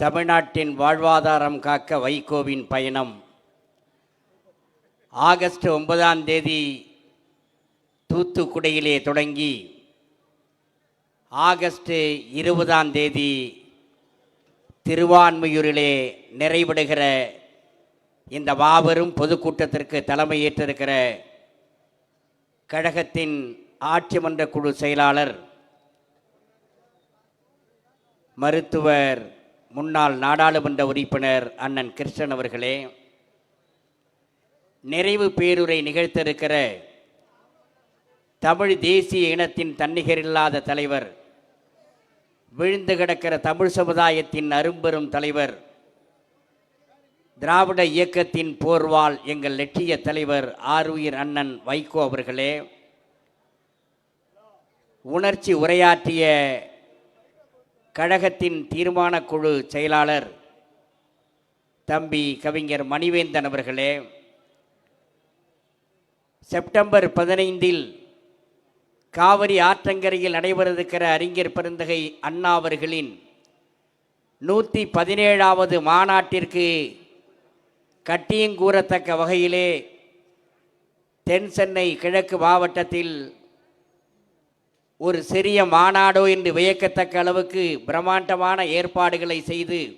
தமிழ்நாட்டின் வாழ்வாதாரம் காக்க வைகோவின் பயணம். ஆகஸ்ட் ஒன்பதாம் தேதி தூத்துக்குடியிலே தொடங்கி ஆகஸ்ட் இருபதாம் தேதி திருவான்மையூரிலே நிறைவிடுகிற இந்த மாபெரும் பொதுக்கூட்டத்திற்கு தலைமையேற்றிருக்கிற கழகத்தின் ஆட்சி மன்ற குழு செயலாளர் மருத்துவர் முன்னாள் நாடாளுமன்ற உறுப்பினர் அண்ணன் கிருஷ்ணன் அவர்களே நிறைவு பேருரை நிகழ்த்திருக்கிற தமிழ் தேசிய இனத்தின் தன்னிகரில்லாத தலைவர் விழுந்து கிடக்கிற தமிழ் சமுதாயத்தின் அரும்பெரும் தலைவர் திராவிட இயக்கத்தின் போர்வால் எங்கள் லட்சிய தலைவர் ஆருயிர் அண்ணன் வைகோ அவர்களே உணர்ச்சி உரையாற்றிய கழகத்தின் தீர்மானக்குழு செயலாளர் தம்பி கவிஞர் மணிவேந்தன் அவர்களே செப்டம்பர் பதினைந்தில் காவிரி ஆற்றங்கரையில் நடைபெறவிருக்கிற அறிஞர் பெருந்தகை அண்ணா அவர்களின் நூற்றி பதினேழாவது மாநாட்டிற்கு கட்டியங்கூறத்தக்க வகையிலே தென் சென்னை கிழக்கு மாவட்டத்தில் ஒரு சிறிய மாநாடோ என்று வியக்கத்தக்க அளவுக்கு பிரம்மாண்டமான ஏற்பாடுகளை செய்து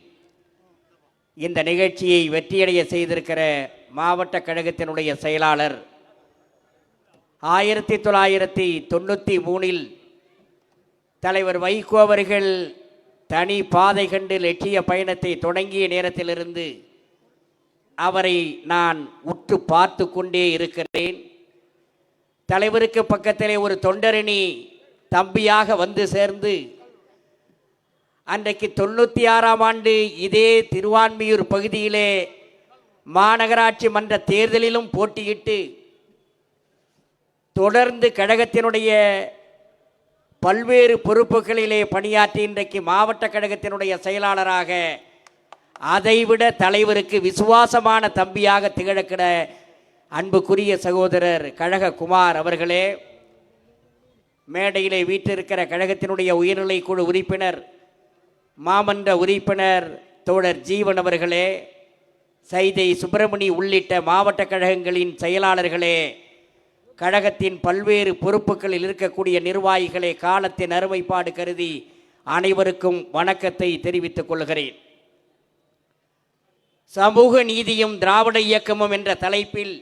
இந்த நிகழ்ச்சியை வெற்றியடைய செய்திருக்கிற மாவட்ட கழகத்தினுடைய செயலாளர் ஆயிரத்தி தொள்ளாயிரத்தி தொண்ணூற்றி மூணில் தலைவர் வைகோ அவர்கள் தனி பாதை கண்டு லட்சிய பயணத்தை தொடங்கிய நேரத்திலிருந்து அவரை நான் உற்று பார்த்து கொண்டே இருக்கிறேன். தலைவருக்கு பக்கத்திலே ஒரு தொண்டரணி தம்பியாக வந்து சேர்ந்து அன்றைக்கு தொண்ணூற்றி ஆறாம் ஆண்டு இதே திருவான்மியூர் பகுதியிலே மாநகராட்சி மன்ற தேர்தலிலும் போட்டியிட்டு தொடர்ந்து கழகத்தினுடைய பல்வேறு பொறுப்புகளிலே பணியாற்றி இன்றைக்கு மாவட்ட கழகத்தினுடைய செயலாளராக அதைவிட தலைவருக்கு விசுவாசமான தம்பியாக திகழக்கிற அன்புக்குரிய சகோதரர் கழக குமார் அவர்களே மேடையிலே வீற்றிருக்கிற கழகத்தினுடைய உயர்நிலை குழு உறுப்பினர் மாமன்ற உறுப்பினர் தோழர் ஜீவன் அவர்களே சைதை சுப்பிரமணி உள்ளிட்ட மாவட்ட கழகங்களின் செயலாளர்களே கழகத்தின் பல்வேறு பொறுப்புகளில் இருக்கக்கூடிய நிர்வாகிகளே காலத்தின் அருமைப்பாடு கருதி அனைவருக்கும் வணக்கத்தை தெரிவித்துக் கொள்கிறேன். சமூக நீதியும் திராவிட இயக்கமும் என்ற தலைப்பில்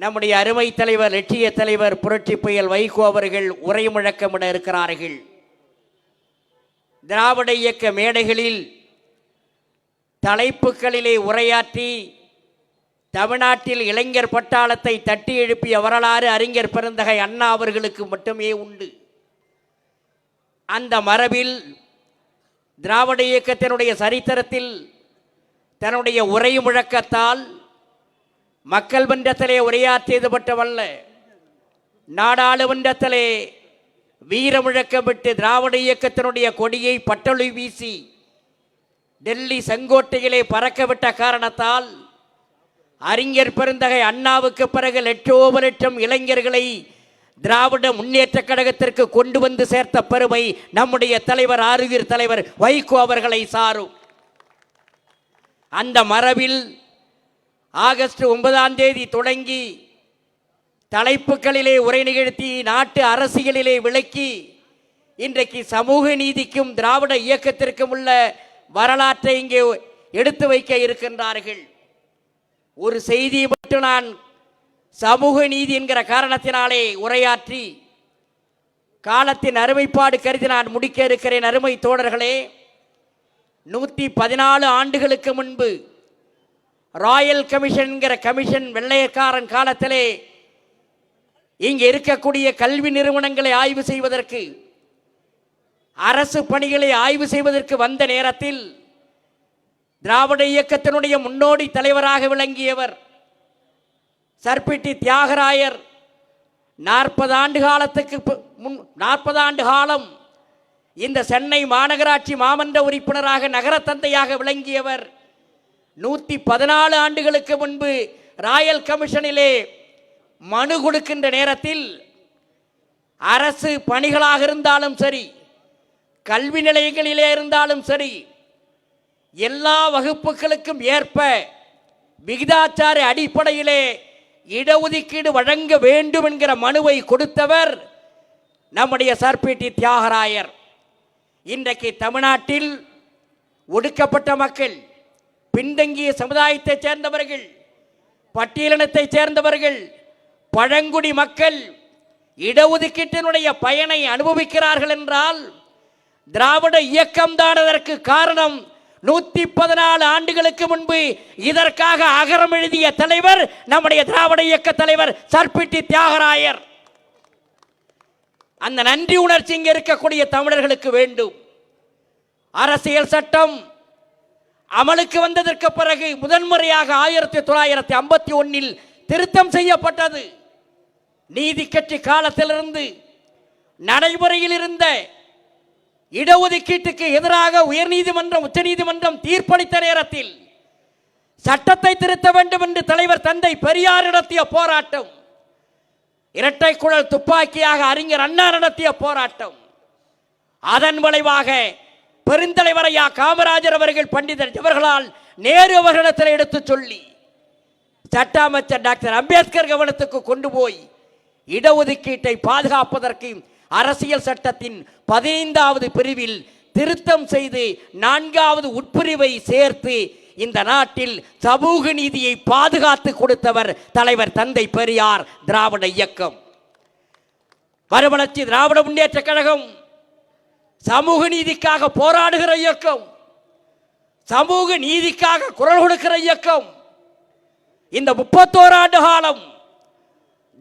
நம்முடைய அருமை தலைவர் லட்சிய தலைவர் புரட்சி புயல் வைகோ அவர்கள் உரை முழக்கமிட இருக்கிறார்கள். திராவிட இயக்க மேடைகளில் தலைப்புகளிலே உரையாற்றி தமிழ்நாட்டில் இளைஞர் பட்டாளத்தை தட்டி எழுப்பிய வரலாறு அறிஞர் பெருந்தகை அண்ணா அவர்களுக்கு மட்டுமே உண்டு. அந்த மரபில் திராவிட இயக்கத்தினுடைய சரித்திரத்தில் தன்னுடைய உரை முழக்கத்தால் மக்கள் மன்றத்திலே உரையாற்றியது மட்டுமல்ல நாடாளுமன்றத்திலே வீர முழக்கமிட்டு திராவிட இயக்கத்தினுடைய கொடியை பட்டொளி வீசி டெல்லி செங்கோட்டையிலே பறக்கவிட்ட காரணத்தால் அறிஞர் பெருந்தகை அண்ணாவுக்கு பிறகு லட்சோப லட்சம் இளைஞர்களை திராவிட முன்னேற்ற கழகத்திற்கு கொண்டு வந்து சேர்த்த பெருமை நம்முடைய தலைவர் ஆறுவீர் தலைவர் வைகோ அவர்களை சாரும். அந்த மரபில் ஆகஸ்ட் ஒன்பதாம் தேதி தொடங்கி தலைப்புகளிலே உரை நிகழ்த்தி நாட்டு அரசியலிலே விளக்கி இன்றைக்கு சமூக நீதிக்கும் திராவிட இயக்கத்திற்கும் உள்ள வரலாற்றை இங்கே எடுத்து வைக்க இருக்கின்றார்கள். ஒரு செய்தி மட்டும் நான் சமூக நீதி என்கிற காரணத்தினாலே உரையாற்றி காலத்தின் அருமைப்பாடு கருதி நான் முடிக்க இருக்கிறேன் அருமை தோழர்களே. நூற்றி பதினாலு ஆண்டுகளுக்கு முன்பு ராயல் கமிஷன்கிற கமிஷன் வெள்ளையக்காரன் காலத்திலே இங்கே இருக்கக்கூடிய கல்வி நிறுவனங்களை ஆய்வு செய்வதற்கு அரசு பணிகளை ஆய்வு செய்வதற்கு வந்த நேரத்தில் திராவிட இயக்கத்தினுடைய முன்னோடி தலைவராக விளங்கியவர் சர்பிட்டி தியாகராயர் நாற்பது ஆண்டு காலத்துக்கு பு- முன் நாற்பது ஆண்டு காலம் இந்த சென்னை மாநகராட்சி மாமன்ற உறுப்பினராக நகரத்தந்தையாக விளங்கியவர் நூற்றி பதினாலு ஆண்டுகளுக்கு முன்பு ராயல் கமிஷனிலே மனு கொடுக்கின்ற நேரத்தில் அரசு பணிகளாக இருந்தாலும் சரி கல்வி நிலையங்களிலே இருந்தாலும் சரி எல்லா வகுப்புகளுக்கும் ஏற்ப விகிதாச்சார அடிப்படையிலே இடஒதுக்கீடு வழங்க வேண்டும் என்கிற மனுவை கொடுத்தவர் நம்முடைய சர்பிடி தியாகராயர். இன்றைக்கு தமிழ்நாட்டில் ஒடுக்கப்பட்ட மக்கள் பின்தங்கிய சமுதாயத்தைச் சேர்ந்தவர்கள் பட்டியலினத்தைச் சேர்ந்தவர்கள் பழங்குடி மக்கள் இடஒதுக்கீட்டினுடைய பயனை அனுபவிக்கிறார்கள் என்றால் திராவிட இயக்கம்தான் அதற்கு காரணம். நூத்தி பதினாலு ஆண்டுகளுக்கு முன்பு இதற்காக அகரம் எழுதிய தலைவர் நம்முடைய திராவிட இயக்க தலைவர் சர்பிட்டி தியாகராயர். அந்த நன்றி உணர்ச்சி இங்கே இருக்கக்கூடிய தமிழர்களுக்கு வேண்டும். அரசியல் சட்டம் அமலுக்கு வந்ததற்கு பிறகு முதன்முறையாக ஆயிரத்தி தொள்ளாயிரத்தி ஐம்பத்தி ஒன்னில் திருத்தம் செய்யப்பட்டது. நீதி கட்சி காலத்திலிருந்து நடைமுறையில் இருந்த இடஒதுக்கீட்டுக்கு எதிராக உயர்நீதிமன்றம் உச்சநீதிமன்றம் தீர்ப்பளித்த நேரத்தில் சட்டத்தை திருத்த வேண்டும் என்று தலைவர் தந்தை பெரியார் நடத்திய போராட்டம் இரட்டை குழல் துப்பாக்கியாக அறிஞர் அண்ணா நடத்திய போராட்டம் அதன் விளைவாக பெருந்தலைவரையா காமராஜர் அவர்கள் பண்டிதர் இவர்களால் நேரு அவர்களிடத்தில் எடுத்துச் சொல்லி சட்ட அமைச்சர் டாக்டர் அம்பேத்கர் கவனத்துக்கு கொண்டு போய் இடஒதுக்கீட்டை பாதுகாப்பதற்கு அரசியல் சட்டத்தின் பதினைந்தாவது பிரிவில் திருத்தம் செய்து நான்காவது உட்பிரிவை சேர்த்து இந்த நாட்டில் சமூக நீதியை பாதுகாத்து கொடுத்தவர் தலைவர் தந்தை பெரியார் திராவிட இயக்கம். மறுமலர்ச்சி திராவிட முன்னேற்ற கழகம். சமூக நீதிக்காக போராடுகிற இயக்கம் சமூக நீதிக்காக குரல் கொடுக்கிற இயக்கம் இந்த முப்பத்தோரு ஆண்டு காலம்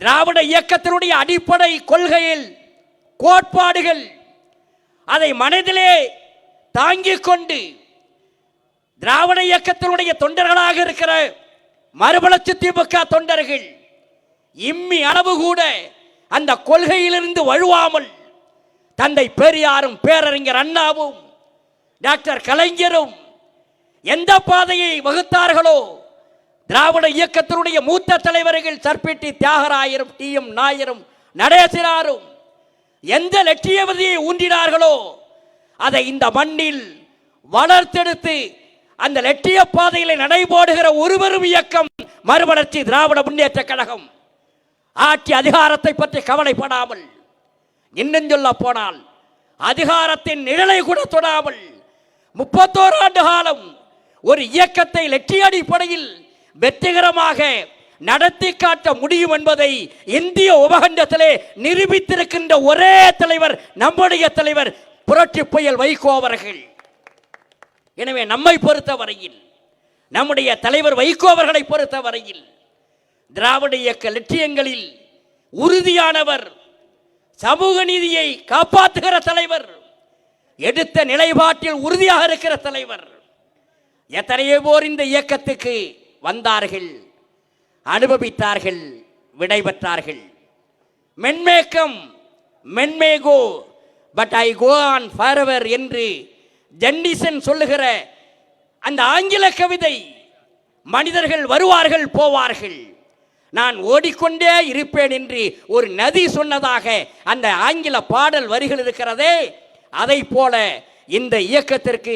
திராவிட இயக்கத்தினுடைய அடிப்படை கொள்கையில் கோட்பாடுகள் அதை மனதிலே தாங்கிக் கொண்டு திராவிட இயக்கத்தினுடைய தொண்டர்களாக இருக்கிற மறுமலர்ச்சி திமுக தொண்டர்கள் இம்மி அளவு கூட அந்த கொள்கையிலிருந்து வழுவாமல் தந்தை பெரியாரும் பேரறிஞர் அண்ணாவும் டாக்டர் கலைஞரும் எந்த பாதையை வகுத்தார்களோ திராவிட இயக்கத்தினுடைய மூத்த தலைவர்கள் சர்பிட்டி தியாகராயரும் டி எம் நாயரும் நடேசினாரும் எந்த லட்சியவதியை ஊன்றினார்களோ அதை இந்த மண்ணில் வளர்த்தெடுத்து அந்த லட்சிய பாதையில் நடைபோடுகிற ஒருவரும் இயக்கம் மறுமலர்ச்சி திராவிட முன்னேற்ற கழகம். ஆட்சி அதிகாரத்தை பற்றி கவலைப்படாமல் இன்னும் சொல்ல போனால் அதிகாரத்தின் நிழலை கூட தொடாமல் முப்பத்தோரு ஆண்டு காலம் ஒரு இயக்கத்தை லட்சிய அடிப்படையில் வெற்றிகரமாக நடத்தி காட்ட முடியும் என்பதை இந்திய உபகண்டத்திலே நிரூபித்திருக்கின்ற ஒரே தலைவர் நம்முடைய தலைவர் புரட்சி புயல் வைகோ அவர்கள். எனவே நம்மை பொறுத்தவரையில் நம்முடைய தலைவர் வைகோ அவர்களை பொறுத்தவரையில் திராவிட இயக்க லட்சியங்களில் உறுதியானவர் சமூக நீதியை காப்பாற்றுகிற தலைவர் எடுத்த நிலைப்பாட்டில் உறுதியாக இருக்கிற தலைவர். எத்தனையோ போர் இந்த இயக்கத்துக்கு வந்தார்கள் அனுபவித்தார்கள் விடைபெற்றார்கள். Men may come men may go but I go on forever என்று ஜென்டிசன் சொல்லுகிற அந்த ஆங்கில கவிதை மனிதர்கள் வருவார்கள் போவார்கள். நான் ஓடிக்கொண்டே இருப்பேன் என்று ஒரு நதி சொன்னதாக அந்த ஆங்கில பாடல் வரிகள் இருக்கிறதே அதை போல இந்த இயக்கத்திற்கு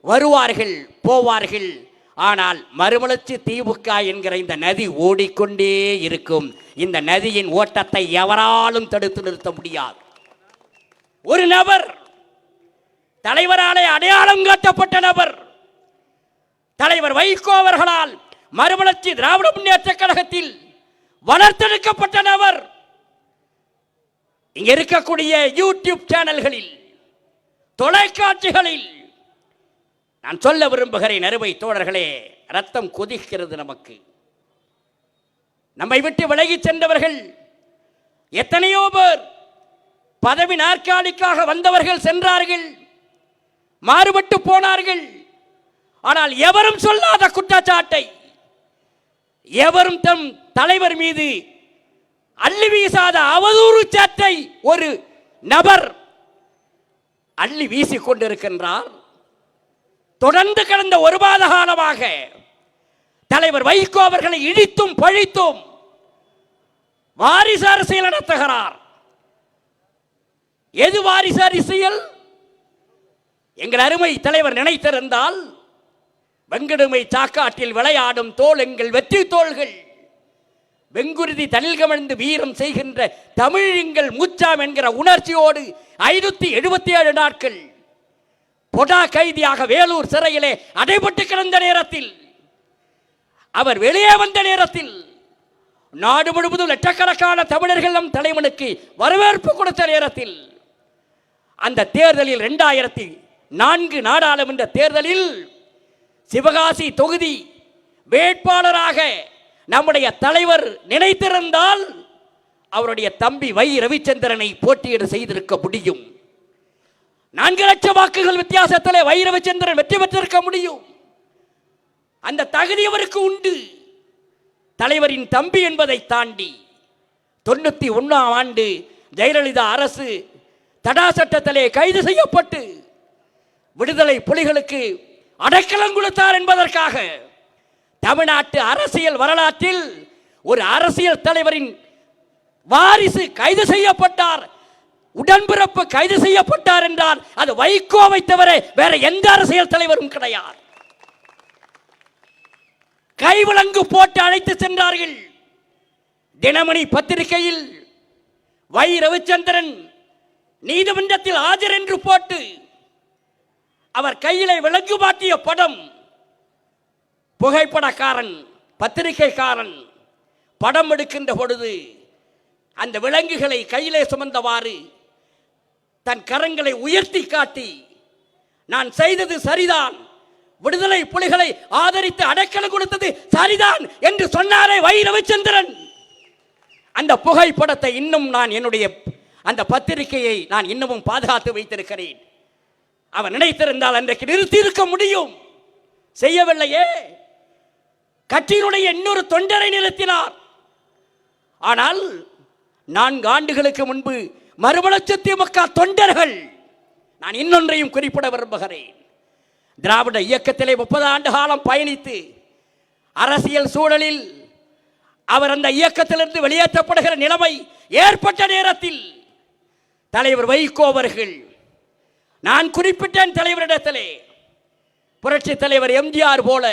வருவார்கள் போவார்கள். ஆனால் மறுமலர்ச்சி திமுக என்கிற இந்த நதி ஓடிக்கொண்டே இருக்கும். இந்த நதியின் ஓட்டத்தை எவராலும் தடுத்து நிறுத்த முடியாது. ஒரு நபர் தலைவராலே அடையாளம் காட்டப்பட்ட நபர் தலைவர் வைகோ அவர்களால் மறுமலர்ச்சி திராவிட முன்னேற்ற கழகத்தில் வளர்த்தெடுக்கப்பட்ட நபர் இங்க இருக்கக்கூடிய யூடியூப் சேனல்களில் தொலைக்காட்சிகளில் நான் சொல்ல விரும்புகிறேன் நறுவை தோழர்களே ரத்தம் கொதிக்கிறது நமக்கு. நம்மை விட்டு விலகி சென்றவர்கள் எத்தனையோ பேர் பதவி நாற்காலிக்காக வந்தவர்கள் சென்றார்கள் மாறுபட்டு போனார்கள். ஆனால் எவரும் சொல்லாத குற்றச்சாட்டை எவரும் தம் தலைவர் மீது அள்ளி வீசாத அவதூறு சாட்டை ஒரு நபர் அள்ளி வீசிக் கொண்டிருக்கின்றார். தொடர்ந்து கடந்த ஒரு மாத காலமாக தலைவர் வைகோ அவர்களை இடித்தும் பழித்தும் வாரிசு அரசியல் நடத்துகிறார். எது வாரிசு அரசியல்? எங்கள் அருமை தலைவர் நினைத்திருந்தால் வெங்கடுமை சாக்காட்டில் விளையாடும் தோல் எங்கள் வெற்றி தோள்கள். வெங்குருதி தனில் கமழ்ந்து வீரம் செய்கின்ற தமிழ் எங்கள் மூச்சாம் என்கிற உணர்ச்சியோடு ஐநூத்தி எழுபத்தி ஏழு நாட்கள். பொடா கைதியாக வேலூர் சிறையிலே அடைபட்டு கிடந்த நேரத்தில் அவர் வெளியே வந்த நேரத்தில் நாடு முழுவதும் லட்சக்கணக்கான தமிழர்கள் நம் தலைவனுக்கு வரவேற்பு கொடுத்த நேரத்தில் அந்த தேர்தலில் இரண்டாயிரத்தி நான்கு நாடாளுமன்ற தேர்தலில் சிவகாசி தொகுதி வேட்பாளராக நம்முடைய தலைவர் நினைத்திருந்தால் அவருடைய தம்பி வை ரவிச்சந்திரனை போட்டியிட செய்திருக்க முடியும். நான்கு லட்சம் வாக்குகள் வித்தியாசத்திலே வை ரவிச்சந்திரன் வெற்றி பெற்றிருக்க முடியும். அந்த தகுதி அவருக்கு உண்டு. தலைவரின் தம்பி என்பதை தாண்டி தொண்ணூத்தி ஒன்னாம் ஆண்டு ஜெயலலிதா அரசு தடா சட்டத்திலே கைது செய்யப்பட்டு விடுதலை புலிகளுக்கு அடைக்கலம் கொடுத்தார் என்பதற்காக தமிழ்நாட்டு அரசியல் வரலாற்றில் ஒரு அரசியல் தலைவரின் வாரிசு கைது செய்யப்பட்டார் உடன்பிறப்பு கைது செய்யப்பட்டார் என்றால் அது வைகோவை தவிர வேற எந்த அரசியல் தலைவரும் கிடையாது. கைவிலங்கு போட்டு அழைத்து சென்றார்கள். தினமணி பத்திரிகையில் வை ரவிச்சந்திரன் நீதிமன்றத்தில் ஆஜர் என்று போட்டு அவர் கையிலே விலங்கு மாட்டிய படம் புகைப்படக்காரன் பத்திரிகைக்காரன் படம் எடுக்கின்ற பொழுது அந்த விலங்குகளை கையிலே சுமந்தவாறு தன் கரங்களை உயர்த்தி காட்டி நான் செய்தது சரிதான். விடுதலை புலிகளை ஆதரித்து அடைக்கலம் கொடுத்தது சரிதான் என்று சொன்னாரே வை ரவிச்சந்திரன் அந்த புகைப்படத்தை இன்னும் நான் என்னுடைய அந்த பத்திரிகையை நான் இன்னமும் பாதுகாத்து வைத்திருக்கிறேன். அவன் நினைத்திருந்தால் அன்றைக்கு நிறுத்தி இருக்க முடியும். செய்யவில்லையே. கட்சியினுடைய இன்னொரு தொண்டரை நிறுத்தினார். ஆனால் நான்கு ஆண்டுகளுக்கு முன்பு மறுமலர்ச்சி திமுக தொண்டர்கள். நான் இன்னொன்றையும் குறிப்பிட விரும்புகிறேன். திராவிட இயக்கத்திலே முப்பது ஆண்டு காலம் பயணித்து அரசியல் சூழலில் அவர் அந்த இயக்கத்திலிருந்து வெளியேற்றப்படுகிற நிலைமை ஏற்பட்ட நேரத்தில் தலைவர் வைகோ அவர்கள் நான் குறிப்பிட்டேன் தலைவரிடத்திலே. புரட்சி தலைவர் எம்ஜிஆர் போல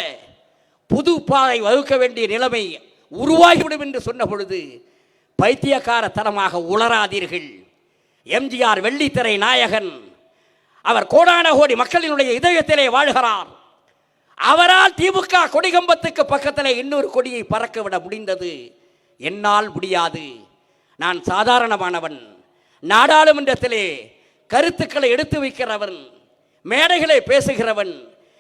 புது பாதை வகுக்க வேண்டிய நிலைமை உருவாகிவிடும் என்று சொன்ன பொழுது பைத்தியக்காரத்தனமாக உளராதீர்கள். எம்ஜிஆர் வெள்ளித்திரை நாயகன் அவர் கோடான கோடி மக்களினுடைய இதயத்திலே வாழ்கிறார். அவரால் திமுக கொடிகம்பத்துக்கு பக்கத்தில் இன்னொரு கொடியை பறக்க விட முடிந்தது என்னால் முடியாது. நான் சாதாரணமானவன். நாடாளுமன்றத்திலே கருத்துக்களை எடுத்து வைக்கிறவன் மேடைகளை பேசுகிறவன்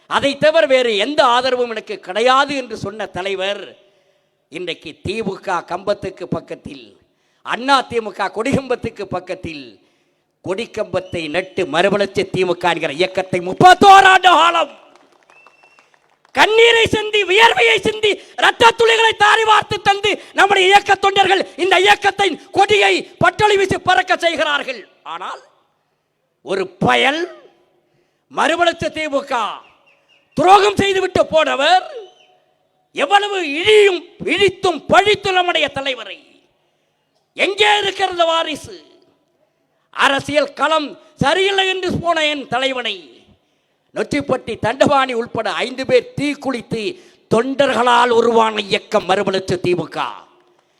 அதை தவிர வேறு எந்த ஆதரவும் எனக்கு கிடையாது என்று சொன்ன தலைவர் இன்றைக்கு திமுக கம்பத்துக்கு பக்கத்தில் அண்ணா திமுக கொடிகம்பத்துக்கு பக்கத்தில் கொடிக்கம்பத்தை நட்டு மறுமலர்ச்சி திமுக என்கிற இயக்கத்தை முப்பத்தோராண்டு காலம் கண்ணீரை சிந்தி வியர்வையை சிந்தி ரத்த துளிகளை தாரி வார்த்து தந்து நம்முடைய இயக்க தொண்டர்கள் இந்த இயக்கத்தை கொடியை பட்டொளி வீசி பறக்க செய்கிறார்கள். ஆனால் ஒரு பயல் மறுபலத்த திமுக துரோகம் செய்துவிட்டு போனவர் எவ்வளவு இழியும் இழித்தும் பழித்தும் நம்முடைய தலைவரை. எங்கே இருக்கிறது வாரிசு? அரசியல் களம் சரியில்லை என்று போன என் தலைவனை. நொச்சிப்பட்டி தண்டபாணி உள்பட ஐந்து பேர் தீக்குளித்து தொண்டர்களால் உருவான இயக்கம் மறுபலத்து திமுக.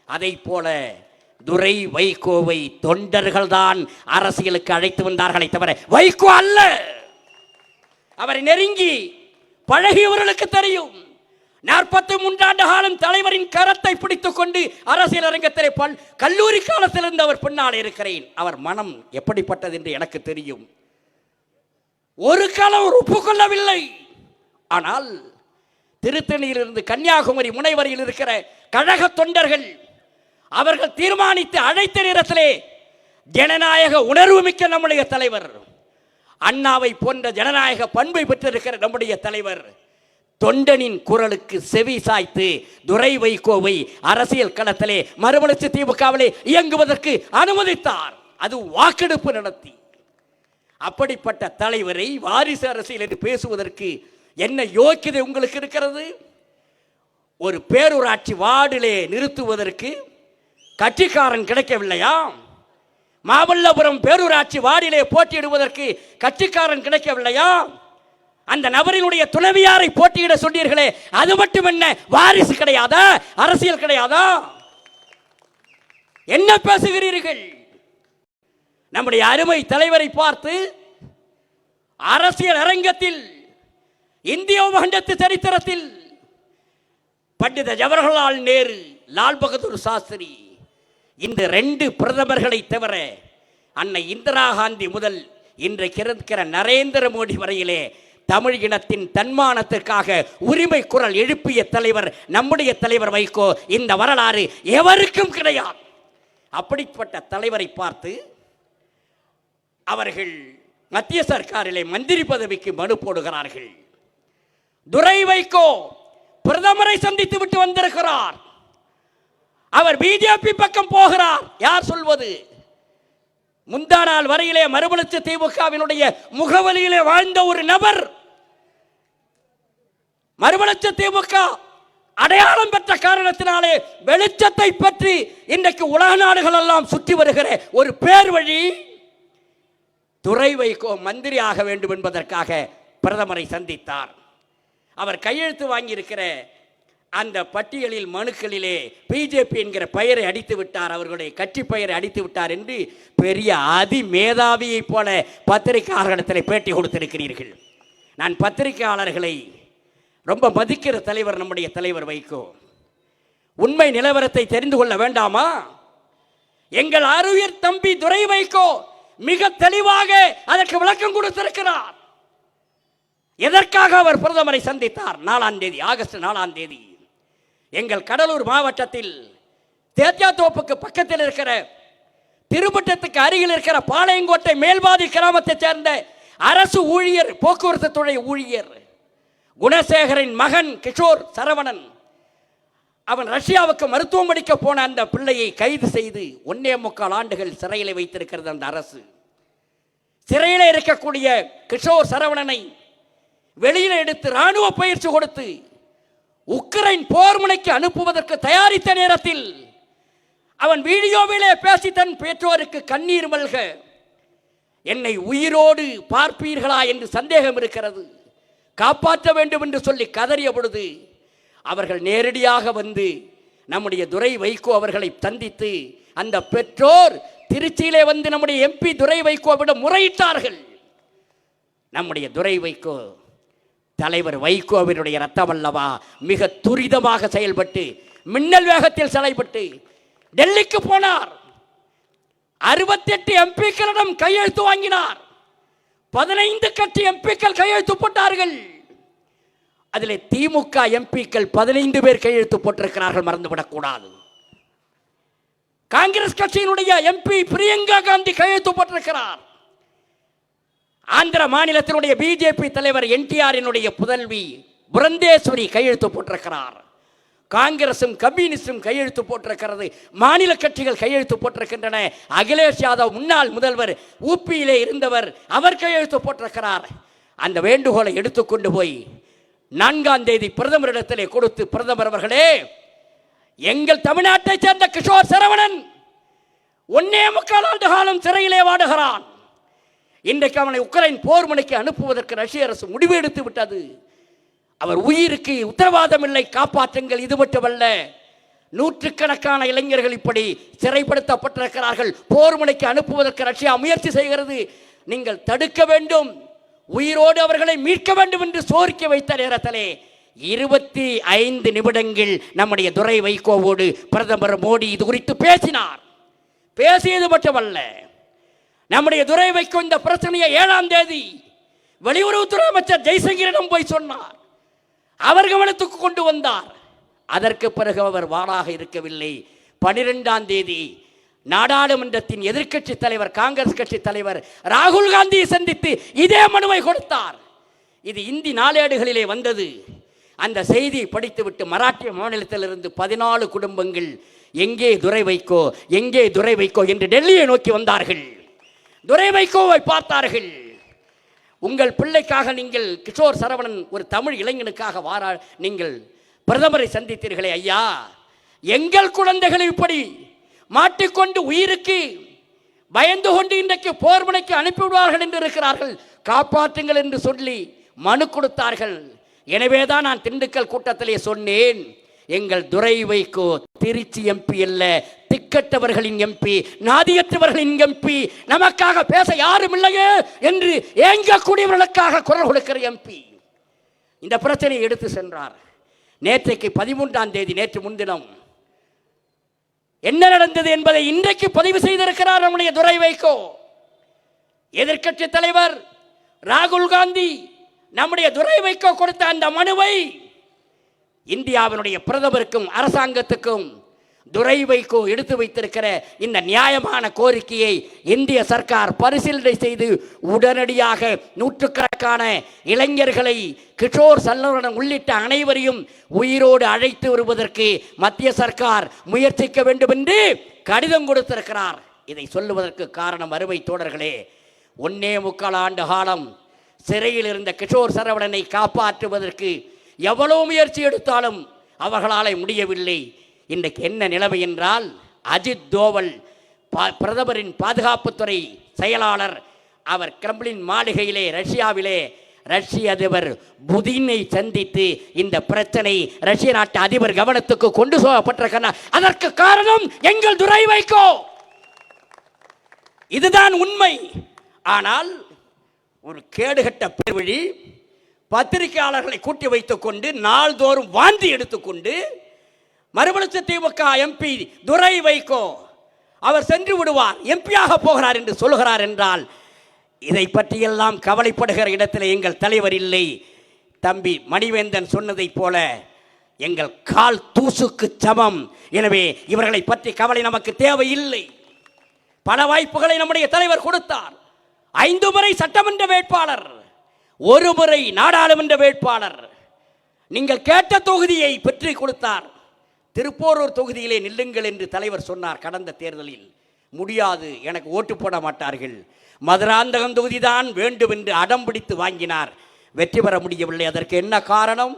அதை போல துரை வைகோவை தொண்டர்கள்தான் அரசியலுக்கு அழைத்து வந்தார்களை தவிர வைகோ அல்ல. அவரை நெருங்கி பழகியவர்களுக்கு தெரியும். நாற்பத்தி மூன்றாண்டு காலம் தலைவரின் கரத்தை பிடித்துக் கொண்டு அரசியல் அரங்கத்திலே பல் கல்லூரி காலத்திலிருந்து அவர் பின்னால் இருக்கிறேன். அவர் மனம் எப்படிப்பட்டது என்று எனக்கு தெரியும். ஒரு காலம் அவர் ஒப்புக்கொள்ளவில்லை ஆனால் திருத்தணியிலிருந்து கன்னியாகுமரி முனைவரையில் இருக்கிற கழக தொண்டர்கள் அவர்கள் தீர்மானித்து அழைத்த நேரத்திலே ஜனநாயக உணர்வு மிக்க நம்முடைய தலைவர். அண்ணாவை போன்ற ஜனநாயக பண்பை பெற்றிருக்கிற நம்முடைய தலைவர். தொண்டனின் குரலுக்கு செவி சாய்த்து துரை வைகோவை அரசியல் களத்திலே மறுமலர்ச்சி திமுகவிலே இயங்குவதற்கு அனுமதித்தார். அது வாக்கெடுப்பு நடத்தி. அப்படிப்பட்ட தலைவரை வாரிசு அரசியல் என்று பேசுவதற்கு என்ன யோக்கியதை உங்களுக்கு இருக்கிறது? ஒரு பேரூராட்சி வார்டிலே நிறுத்துவதற்கு கட்சிக்காரன் கிடைக்கவில்லையா? மாமல்லபுரம் பேரூராட்சி வார்டிலே போட்டியிடுவதற்கு கட்சிக்காரன் கிடைக்கவில்லையா? அந்த நபரினுடைய துணைவியாரை போட்டியிட சொன்னீர்களே அது மட்டும் என்ன? வாரிசு கிடையாதா? அரசியல் கிடையாதா? என்ன பேசுகிறீர்கள்? நம்முடைய அருமை தலைவரை பார்த்து அரசியல் அரங்கத்தில் இந்திய உபகண்டத்து சரித்திரத்தில் பண்டித ஜவஹர்லால் நேரு லால் பகதூர் சாஸ்திரி இந்த ரெண்டு பிரதமர்களை தவிர அன்னை இந்திரா காந்தி முதல் இன்றைக்கு இருக்கிற நரேந்திர மோடி வரையிலே தமிழ் இனத்தின் தன்மானத்திற்காக உரிமை குரல் எழுப்பிய தலைவர் நம்முடைய தலைவர் வைகோ இந்த வரலாறு எவருக்கும் கிடையாது. அப்படிப்பட்ட தலைவரை பார்த்து அவர்கள் மத்திய சர்க்காரிலே மந்திரி பதவிக்கு மனு போடுகிறார்கள். துரை வைகோ பிரதமரை சந்தித்து விட்டு வந்திருக்கிறார். அவர் பிஜேபி பக்கம் போகிறார். யார் சொல்வது? முந்தா நாள் வரையிலே மறுமலர்ச்சி திமுகவினுடைய முகவலியிலே வாழ்ந்த ஒரு நபர். மறுமலர்ச்சி திமுக அடையாளம் பெற்ற காரணத்தினாலே வெளிச்சத்தை பற்றி இன்றைக்கு உலக நாடுகள் எல்லாம் சுற்றி வருகிற ஒரு பேர் வழி துறை வைகோ மந்திரி ஆக வேண்டும் என்பதற்காக பிரதமரை சந்தித்தார். அவர் கையெழுத்து வாங்கியிருக்கிற அந்த பட்டியலில் மனுக்களிலே பிஜேபி என்கிற பெயரை அடித்து விட்டார் அவர்களுடைய கட்சி பெயரை அடித்து விட்டார் என்று பெரிய அதி மேதாவியைப் போல பத்திரிகையாளர்களிடத்தில் பேட்டி கொடுத்திருக்கிறீர்கள். நான் பத்திரிகையாளர்களை ரொம்ப மதிக்கிற தலைவர் நம்முடைய தலைவர் வைகோ. உண்மை நிலவரத்தை தெரிந்து கொள்ள வேண்டாமா? எங்கள் அருவியர் தம்பி துரை வைகோ மிக தெளிவாக அதற்கு விளக்கம் கொடுத்திருக்கிறார். எதற்காக அவர் பிரதமரை சந்தித்தார்? நாலாம் தேதி ஆகஸ்ட் நாலாம் தேதி. எங்கள் கடலூர் மாவட்டத்தில் தேத்தியாத்தோப்புக்கு பக்கத்தில் இருக்கிற திருப்பட்டத்துக்கு அருகில் இருக்கிற பாளையங்கோட்டை மேல்பாதி கிராமத்தைச் சேர்ந்த அரசு ஊழியர் போக்குவரத்து துறை ஊழியர் குணசேகரின் மகன் கிஷோர் சரவணன் அவன் ரஷ்யாவுக்கு மருத்துவம் படிக்க போன அந்த பிள்ளையை கைது செய்து ஒன்னே முக்கால் ஆண்டுகள் சிறையில் வைத்திருக்கிறது அந்த அரசு. சிறையில் இருக்கக்கூடிய கிஷோர் சரவணனை வெளியில் எடுத்து ராணுவ பயிற்சி கொடுத்து உக்ரைன் போர் முனைக்கு அனுப்புவதற்கு தயாரித்த நேரத்தில் அவன் வீடியோவிலே பேசி தன் பெற்றோருக்கு கண்ணீர் மல்க என்னை உயிரோடு பார்ப்பீர்களா? என்று சந்தேகம் இருக்கிறது. காப்பாற்ற வேண்டும் என்று சொல்லி கதறிய பொழுது அவர்கள் நேரடியாக வந்து நம்முடைய துரை வைகோ அவர்களை சந்தித்து அந்த பெற்றோர் திருச்சியிலே வந்து நம்முடைய எம்பி துரை வைகோவிடம் முறையிட்டார்கள். நம்முடைய துரை வைகோ தலைவர் வைகோவினுடைய ரத்தம் அல்லவா? மிக துரிதமாக செயல்பட்டு மின்னல் வேகத்தில் செயல்பட்டு டெல்லிக்கு போனார். அறுபத்தெட்டு எம்பிக்களிடம் கையெழுத்து வாங்கினார். பதினைந்து கட்சி எம்பிக்கள் கையெழுத்து போட்டார்கள். அதில் திமுக எம்பிக்கள் பதினைந்து பேர் கையெழுத்து போட்டிருக்கிறார்கள் மறந்துவிடக்கூடாது. காங்கிரஸ் கட்சியினுடைய எம்பி பிரியங்கா காந்தி கையெழுத்து போட்டிருக்கிறார். ஆந்திர மாநிலத்தினுடைய பிஜேபி தலைவர் என்டிஆரினுடைய புதல்வி புரந்தேஸ்வரி கையெழுத்து போட்டிருக்கிறார். காங்கிரசும் கம்யூனிஸ்டும் கையெழுத்து போட்டிருக்கிறது. மாநில கட்சிகள் கையெழுத்து போட்டிருக்கின்றன. அகிலேஷ் யாதவ் முன்னாள் முதல்வர் ஊப்பியிலே இருந்தவர் அவர் கையெழுத்து போட்டிருக்கிறார். அந்த வேண்டுகோளை எடுத்துக்கொண்டு போய் நான்காம் தேதி பிரதமரிடத்திலே கொடுத்து பிரதமர் அவர்களே எங்கள் தமிழ்நாட்டைச் சேர்ந்த கிஷோர் சரவணன் ஒன்னே முக்கால் ஆண்டு காலம் சிறையிலே வாடுகிறான். இன்றைக்கு அவனை உக்ரைன் போர் முனைக்கு அனுப்புவதற்கு ரஷ்ய அரசு முடிவு எடுத்து விட்டது. அவர் உயிருக்கு உத்தரவாதம் இல்லை காப்பாற்றுங்கள் இது மட்டுமல்ல. நூற்றுக்கணக்கான இளைஞர்கள் இப்படி சிறைப்படுத்தப்பட்டிருக்கிறார்கள். போர் முனைக்கு அனுப்புவதற்கு ரஷ்யா முயற்சி செய்கிறது. நீங்கள் தடுக்க வேண்டும். உயிரோடு அவர்களை மீட்க வேண்டும் என்று சோரிக்க வைத்த நேரத்திலே இருபத்தி ஐந்து நிமிடங்கள் நம்முடைய துரை வைகோவோடு பிரதமர் மோடி இது குறித்து பேசினார். பேசியது மட்டுமல்ல. நம்முடைய துறை வைக்கும் இந்த பிரச்சனையை ஏழாம் தேதி வெளியுறவுத்துறை அமைச்சர் ஜெய்சங்கரிடம் போய் சொன்னார். அவர் கவனத்துக்கு கொண்டு வந்தார். அதற்கு பிறகு அவர் வாளாக இருக்கவில்லை. பனிரெண்டாம் தேதி நாடாளுமன்றத்தின் எதிர்க்கட்சி தலைவர் காங்கிரஸ் கட்சி தலைவர் ராகுல் காந்தியை சந்தித்து இதே மனுவை கொடுத்தார். இது இந்தி நாளேடுகளிலே வந்தது. அந்த செய்தியை படித்துவிட்டு மராட்டிய மாநிலத்திலிருந்து பதினாலு குடும்பங்கள் எங்கே துரை வைக்கோ எங்கே துரை வைக்கோ என்று டெல்லியை நோக்கி வந்தார்கள். துரை வைகோவை பார்த்தார்கள். உங்கள் பிள்ளைக்காக நீங்கள் கிஷோர் சரவணன் ஒரு தமிழ் இளைஞனுக்காக வாரா நீங்கள் பிரதமரை சந்தித்தீர்களே ஐயா. எங்கள் குழந்தைகள் இப்படி மாட்டிக்கொண்டு உயிருக்கு பயந்து கொண்டு இன்றைக்கு போர்மனைக்கு அனுப்பிவிடுவார்கள் என்று இருக்கிறார்கள். காப்பாற்றுங்கள் என்று சொல்லி மனு கொடுத்தார்கள். எனவேதான் நான் திண்டுக்கல் கூட்டத்திலே சொன்னேன். எங்கள் துரை வைகோ திருச்சி எம்பி அல்ல திக்கட்டவர்களின் எம்பி நாதியற்றவர்களின் எம்பி நமக்காக பேச யாரும் இல்லையே என்று ஏங்கக்கூடியவர்களுக்காக குரல் கொடுக்கிற எம்பி இந்த பிரச்சனையை எடுத்து சென்றார். நேற்றைக்கு பதிமூன்றாம் தேதி நேற்று முன்தினம். என்ன நடந்தது என்பதை இன்றைக்கு பதிவு செய்திருக்கிறார் நம்முடைய துரை வைகோ எதிர்க்கட்சி தலைவர் ராகுல் காந்தி நம்முடைய துரை வைகோ கொடுத்த அந்த மனுவை இந்தியாவினுடைய பிரதமருக்கும் அரசாங்கத்துக்கும் துரை வைகோ எடுத்து வைத்திருக்கிற இந்த நியாயமான கோரிக்கையை இந்திய சர்க்கார் பரிசீலனை செய்து உடனடியாக நூற்றுக்கணக்கான இளைஞர்களை கிஷோர் சல்லவரன் உள்ளிட்ட அனைவரையும் உயிரோடு அழைத்து வருவதற்கு மத்திய சர்க்கார் முயற்சிக்க வேண்டும் என்று கடிதம் கொடுத்திருக்கிறார். இதை சொல்லுவதற்கு காரணம் அறுவை தோழர்களே ஒன்னே முக்கால் ஆண்டு காலம் சிறையில் இருந்த கிஷோர் சரவணனை காப்பாற்றுவதற்கு எவ்வளவு முயற்சி எடுத்தாலும் அவர்களால் முடியவில்லை. இன்றைக்கு என்ன நிலைமை என்றால் அஜித் தோவல் பிரதமரின் பாதுகாப்புத்துறை செயலாளர் அவர் கிரம்ளின் மாளிகையிலே ரஷ்யாவிலே ரஷ்ய அதிபர் புதினை சந்தித்து இந்த பிரச்சனை ரஷ்ய நாட்டு அதிபர் கவனத்துக்கு கொண்டு போகப்பட்டிருக்கிறார் அதற்கு காரணம் எங்கள் துரை வைக்கோ இதுதான் உண்மை. ஆனால் ஒரு கேடுகட்ட பெருவழி பத்திரிகையாளர்களை கூட்டி வைத்துக் கொண்டு நாள்தோறும் வாந்தி எடுத்துக்கொண்டு மறுமலர்ச்சி திமுக எம்பி துரை வைகோ அவர் சென்று விடுவார் எம்பியாக போகிறார் என்று சொல்கிறார் என்றால் இதை பற்றியெல்லாம் கவலைப்படுகிற இடத்தில் எங்கள் தலைவர் இல்லை. தம்பி மணிவேந்தன் சொன்னதைப் போல எங்கள் கால் தூசுக்கு சமம். எனவே இவர்களை பற்றி கவலை நமக்கு தேவையில்லை. பல வாய்ப்புகளை நம்முடைய தலைவர் கொடுத்தார். ஐந்து முறை சட்டமன்ற வேட்பாளர். ஒருமுறை நாடாளுமன்ற வேட்பாளர் நீங்கள் கேட்ட தொகுதியை பெற்று கொடுத்தார். திருப்போரூர் தொகுதியிலே நில்லுங்கள் என்று தலைவர் சொன்னார் கடந்த தேர்தலில். முடியாது எனக்கு ஓட்டு போட மாட்டார்கள். மதுராந்தகம் தொகுதிதான் வேண்டும் என்று அடம் பிடித்து வாங்கினார். வெற்றி பெற முடியவில்லை அதற்கு என்ன காரணம்?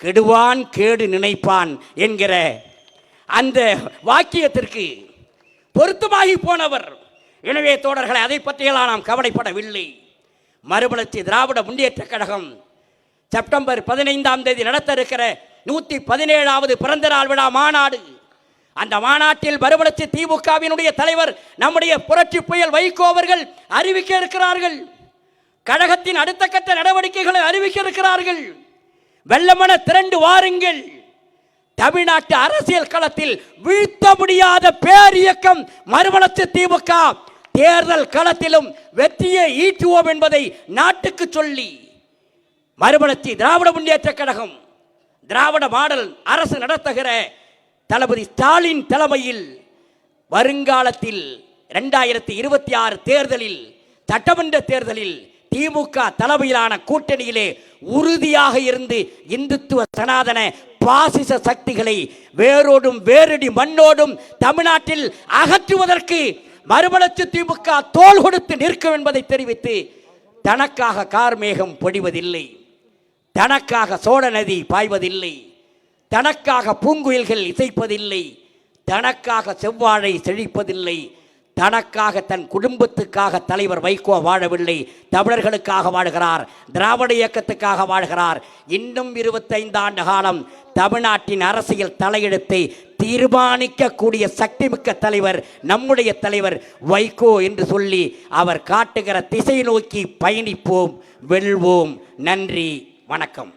கெடுவான் கேடு நினைப்பான் என்கிற அந்த வாக்கியத்திற்கு பொருத்தமாகி போனவர். எனவே தோழர்களை அதை பற்றியெல்லாம் நாம் கவலைப்படவில்லை. மறுமலர்ச்சி திராவிட முன்னேற்ற கழகம். செப்டம்பர் பதினைந்தாம் தேதி நடத்த இருக்கிற நூற்றி பதினேழாவது பிறந்த நாள் விழா மாநாடு. அந்த மாநாட்டில் மறுமலர்ச்சி திமுகவினுடைய தலைவர் நம்முடைய புரட்சி புயல் வைகோ அவர்கள் அறிவிக்க இருக்கிறார்கள். கழகத்தின் அடுத்த கட்ட நடவடிக்கைகளை அறிவிக்க இருக்கிறார்கள். வெள்ளமன திரண்டு வாருங்கள். தமிழ்நாட்டு அரசியல் களத்தில் வீழ்த்த முடியாத பேரியக்கம் மறுமலர்ச்சி திமுக தேர்தல் களத்திலும் வெற்றியை ஈட்டுவோம் என்பதை நாட்டுக்கு சொல்லி மறுமலர்ச்சி திராவிட முன்னேற்ற கழகம் திராவிட மாடல் அரசு நடத்துகிற தளபதி ஸ்டாலின் தலைமையில் வருங்காலத்தில் ரெண்டாயிரத்தி இருபத்தி ஆறு தேர்தலில் சட்டமன்ற தேர்தலில் திமுக தலைமையிலான கூட்டணியிலே உறுதியாக இருந்து இந்துத்துவ சனாதன பாசிச சக்திகளை வேரோடும் வேரடி மண்ணோடும் தமிழ்நாட்டில் அகற்றுவதற்கு மறுமலர்ச்சி திமுக தோள் கொடுத்து நிற்கும் என்பதை தெரிவித்து தனக்காக கார்மேகம் பொடிவதில்லை. தனக்காக சோழ நதி பாய்வதில்லை. தனக்காக பூங்குயில்கள் இசைப்பதில்லை. தனக்காக செவ்வாழை செழிப்பதில்லை. தனக்காக தன் குடும்பத்துக்காக தலைவர் வைகோ வாழவில்லை. தமிழர்களுக்காக வாழ்கிறார். திராவிட இயக்கத்துக்காக வாழ்கிறார். இன்னும் இருபத்தைந்து ஆண்டு காலம் தமிழ்நாட்டின் அரசியல் தலையெடுத்தை தீர்மானிக்கக்கூடிய சக்திமிக்க தலைவர் நம்முடைய தலைவர் வைகோ என்று சொல்லி அவர் காட்டுகிற திசை நோக்கி பயணிப்போம். வெல்வோம். நன்றி. வணக்கம்.